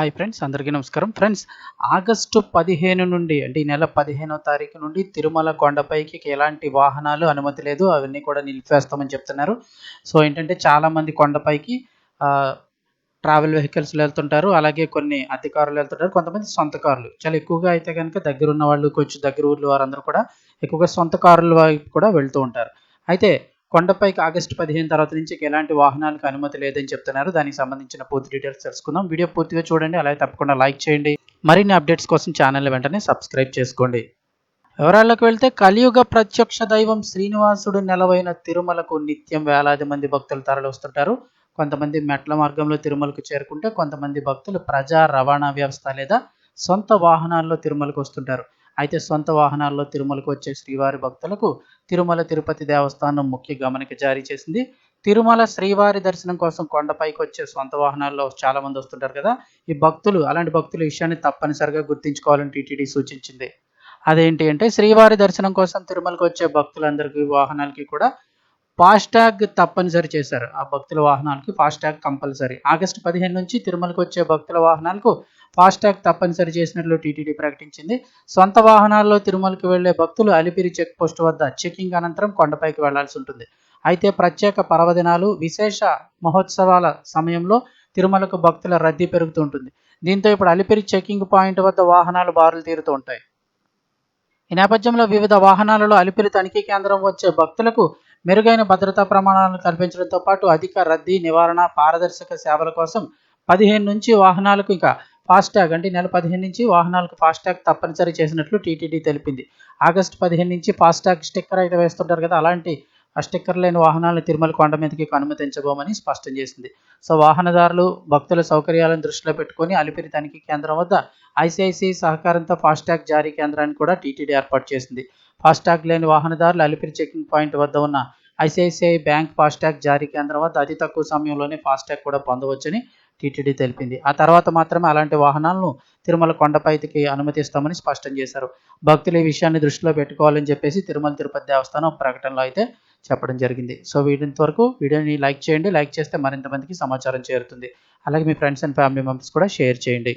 Hi friends అందరికీ నమస్కారం. Friends August పదిహేను నుండి అంటే ఈ నెల పదిహేనో తారీఖు నుండి తిరుమల కొండపైకి ఎలాంటి వాహనాలు అనుమతి లేదు. అవన్నీ కూడా నిలిపివేస్తామని చెప్తున్నారు. సో ఏంటంటే చాలామంది కొండపైకి ట్రావెల్ వెహికల్స్ వెళ్తుంటారు. అలాగే కొన్ని అధికారులు వెళ్తుంటారు. కొంతమంది సొంత కార్లు. చాలా ఎక్కువగా అయితే కనుక దగ్గర ఉన్న వాళ్ళు కొంచెం దగ్గర ఊర్లు వారందరూ కూడా ఎక్కువగా సొంత కార్ల వైపు కూడా వెళ్తూ ఉంటారు. అయితే కొండపైకి ఆగస్టు పదిహేను తర్వాత నుంచి ఎలాంటి వాహనాలకు అనుమతి లేదని చెప్తున్నారు. దానికి సంబంధించిన పూర్తి డీటెయిల్స్ తెలుసుకుందాం. వీడియో పూర్తిగా చూడండి. అలాగే తప్పకుండా లైక్ చేయండి. మరిన్ని అప్డేట్స్ కోసం ఛానల్ వెంటనే సబ్స్క్రైబ్ చేసుకోండి. వివరాల్లోకి వెళ్తే కలియుగ ప్రత్యక్ష దైవం శ్రీనివాసుడు నెలవైన తిరుమలకు నిత్యం వేలాది మంది భక్తులు తరలివస్తుంటారు. కొంతమంది మెట్ల మార్గంలో తిరుమలకు చేరుకుంటే కొంతమంది భక్తులు ప్రజా రవాణా వ్యవస్థ లేదా సొంత వాహనాల్లో తిరుమలకు వస్తుంటారు. అయితే సొంత వాహనాల్లో తిరుమలకు వచ్చే శ్రీవారి భక్తులకు తిరుమల తిరుపతి దేవస్థానం ముఖ్య గమనిక జారీ చేసింది. తిరుమల శ్రీవారి దర్శనం కోసం కొండపైకి వచ్చే సొంత వాహనాల్లో చాలా మంది వస్తుంటారు కదా. ఈ భక్తులు అలాంటి భక్తులు విషయాన్ని తప్పనిసరిగా గుర్తించుకోవాలని టీటీడీ సూచించింది. అదేంటి అంటే శ్రీవారి దర్శనం కోసం తిరుమలకు వచ్చే భక్తులందరికీ వాహనాలకి కూడా ఫాస్టాగ్ తప్పనిసరి చేశారు. ఆ భక్తుల వాహనాలకి ఫాస్టాగ్ కంపల్సరీ. ఆగస్టు పదిహేను నుంచి తిరుమలకు వచ్చే భక్తుల వాహనాలకు ఫాస్టాగ్ తప్పనిసరి చేసినట్లు టీటీడీ ప్రకటించింది. సొంత వాహనాల్లో తిరుమలకు వెళ్ళే భక్తులు అలిపిరి చెక్ పోస్ట్ వద్ద చెకింగ్ అనంతరం కొండపైకి వెళ్ళాల్సి ఉంటుంది. అయితే ప్రత్యేక పర్వదినాలు విశేష మహోత్సవాల సమయంలో తిరుమలకు భక్తుల రద్దీ పెరుగుతుంటుంది దీంతో ఇప్పుడు అలిపిరి చెకింగ్ పాయింట్ వద్ద వాహనాలు బారులు తీరుతూ ఉంటాయి. ఈ నేపథ్యంలో వివిధ వాహనాలలో అలిపిరి తనిఖీ కేంద్రం వచ్చే భక్తులకు మెరుగైన భద్రతా ప్రమాణాలను కల్పించడంతో పాటు అధిక రద్దీ నివారణ పారదర్శక సేవల కోసం పదిహేను నుంచి వాహనాలకు ఇక ఫాస్టాగ్ అంటే నెల పదిహేను నుంచి వాహనాలకు ఫాస్టాగ్ తప్పనిసరి చేసినట్లు టీటీడీ తెలిపింది. ఆగస్టు పదిహేను నుంచి ఫాస్టాగ్ స్టిక్కర్ అయితే వేస్తుంటారు కదా అలాంటి ఆ స్టిక్కర్ లేని వాహనాలను తిరుమల కొండ మీదకి అనుమతించబోమని స్పష్టం చేసింది. సో వాహనదారులు భక్తుల సౌకర్యాలను దృష్టిలో పెట్టుకుని అలిపిరి తనిఖీ కేంద్రం వద్ద ఐసిఐసిఐ సహకారంతో ఫాస్టాగ్ జారీ కేంద్రాన్ని కూడా టీటీడీ ఏర్పాటు చేసింది. ఫాస్టాగ్ లేని వాహనదారులు అలిపిరి చెకింగ్ పాయింట్ వద్ద ఉన్న ఐసిఐసిఐ బ్యాంక్ ఫాస్టాగ్ జారీ కేంద్రం వద్ద అతి తక్కువ సమయంలోనే ఫాస్టాగ్ కూడా పొందవచ్చని టీటీడీ తెలిపింది. ఆ తర్వాత మాత్రమే అలాంటి వాహనాలను తిరుమల కొండపైకి అనుమతిస్తామని స్పష్టం చేశారు. భక్తులు ఈ విషయాన్ని దృష్టిలో పెట్టుకోవాలని చెప్పేసి తిరుమల తిరుపతి దేవస్థానం ప్రకటనలో అయితే చెప్పడం జరిగింది. సో వీడింత వరకు వీడియోని లైక్ చేయండి. లైక్ చేస్తే మరింత మందికి సమాచారం చేరుతుంది. అలాగే మీ ఫ్రెండ్స్ అండ్ ఫ్యామిలీ మెంబర్స్ కూడా షేర్ చేయండి.